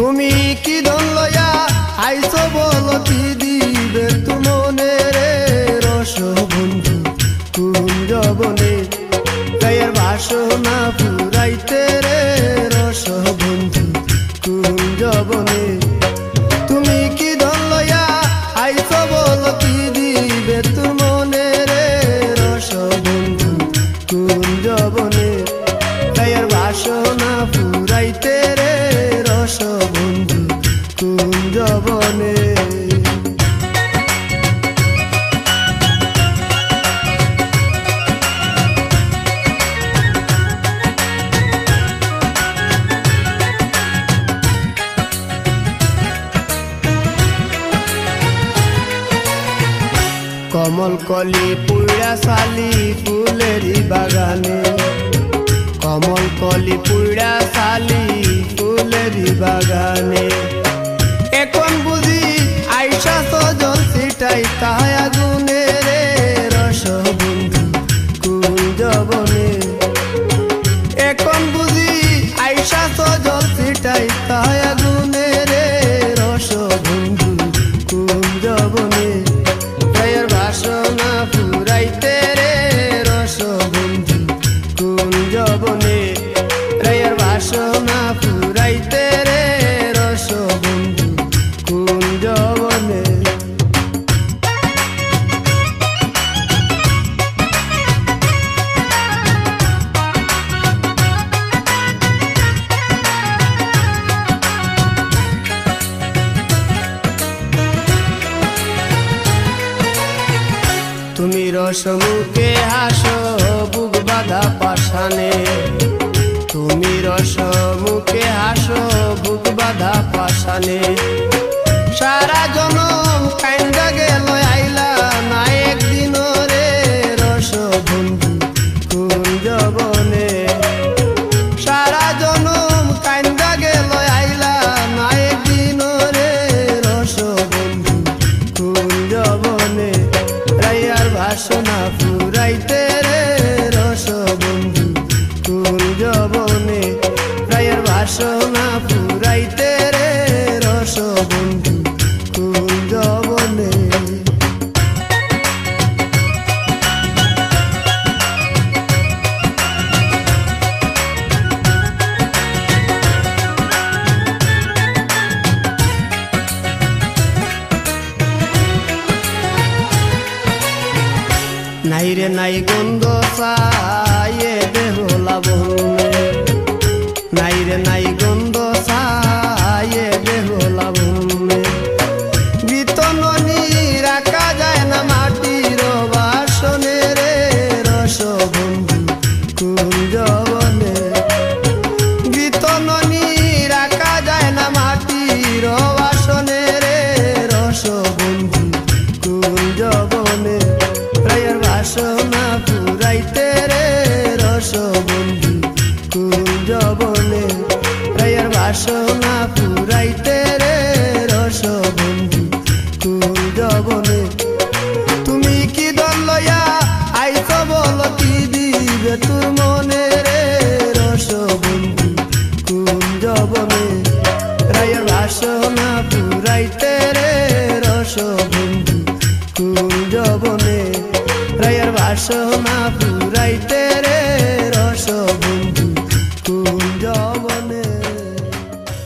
তুমি কি দন লয়া? আইসো বল কি দিবে তুমনে রে রস বন্ধু তুম বনে তাই বাসনা পুরাইতে রে কমল কলি পুরা সালি ফুলেরি বাগানে। কমল কলি পুরা সালি ফুলেরি বাগানে। এখন বুঝি আইসা সজল সিটাই তাহায় আগুনে তুমি রসমুখে হাসো, বুক বাঁধা পাশানে তুমি রসমুখে হাসো, বুক বাঁধা পাশানে সারা জনম কাইন্দা গেল বাসনা ফুরাইতে রে রস বন্ধু কুঞ্জ বনে রাইয়ার বাসনা নাই রে নাই গন্ধ সায়ে দেহ লাবণে নাই রে নাই গন্ধ সায়ে বাসনা পুরাইতে রে রস বন্ধু কুঞ্জ বনে প্রায়ের বাসনা পুরাইতে রে রস বন্ধু কুঞ্জ বনে তুমি কি দল লয়া আইস বল কি দিবে তোর মনে রে রস বন্ধু কুঞ্জ বনে রায়ের বাসনা পুরাইতে রায়ের না পুরাইতে